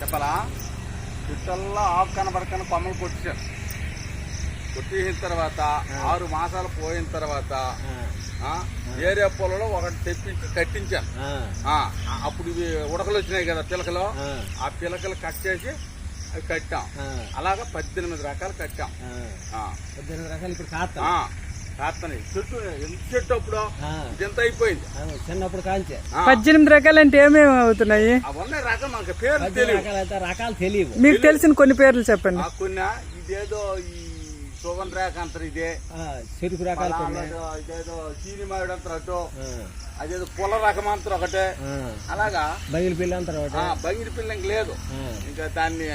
చెప్పాలా? చుట్టల్లో ఆకు కనబడకని కొమ్మలు కొట్టేశాను కొట్టేసిన తర్వాత ఆరు మాసాలు పోయిన తర్వాత ఏరియా పొలంలో ఒకటి తెప్పించి కట్టించాను. అప్పుడు ఇవి ఉడకలు వచ్చినాయి కదా పిలకలు. ఆ. పిలకలు కట్ చేసి అవి కట్టాం. అలాగా పద్దెనిమిది రకాలు కట్టాం. పద్దెనిమిది రకాలు ఇప్పుడు కాస్తని చెట్టు ఎంత చెట్టు అప్పుడు ఇదంతా అయిపోయింది. చిన్నప్పుడు కాంచే. పద్దెనిమిది రకాలు అంటే ఏమేమి అవుతున్నాయి? అవన్నీ రకం మాకు పేరు పద్దెనిమిది తెలియదు రకాలు రకాలు తెలియవు. మీకు తెలిసిన కొన్ని పేర్లు చెప్పండి. కొన్ని ఇదేదో ఈ సుగంధ రేఖ అంటారు ఇదే. చెరుకు రకాలు ఇదేదో చీని మామిడి అంటారు అటు. అదేదో పుల్ల రకం అంటారు ఒకటే. అలాగా? బగిలి పిల్ల అంటారు బంగిడి పిల్ల ఇంక లేదు. ఇంకా దాన్ని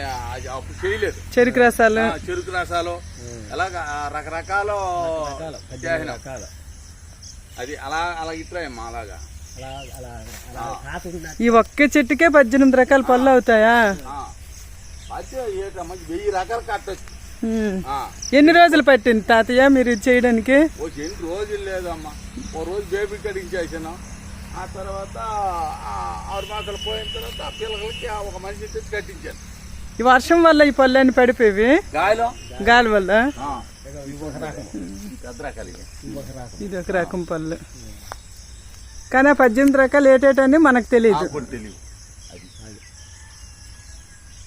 అప్పుడు చేయలేదు. చెరుకు రసాలు. చెరుకు రసాలు. అలాగా రకరకాల చేసినాం. అది అలా అలా ఇట్లా అమ్మా అలాగా. ఈ ఒక్క చెట్టుకే పద్దెనిమిది రకాల పళ్ళు అవుతాయా? వెయ్యి రకాలు కట్టచ్చు. ఎన్ని రోజులు పట్టింది తాతయ్య మీరు ఇది చేయడానికి? ఓ ఎన్ని రోజులు లేదమ్మా. ఓ రోజు బేబీ కటింగ్ చేసాను. ఆ తర్వాత ఆరు మాసాలు పోయిన తర్వాత పిల్లలకి ఒక మనిషి తెచ్చి కట్టించాను ఈ వర్షం వల్ల ఈ పళ్ళు అన్ని పడిపోయి గాయలో గాలి వల్ల? ఇది ఒక రకం పళ్ళు. కానీ ఆ పద్దెనిమిది రకాలు ఏటేటని మనకు తెలియదు తెలియదు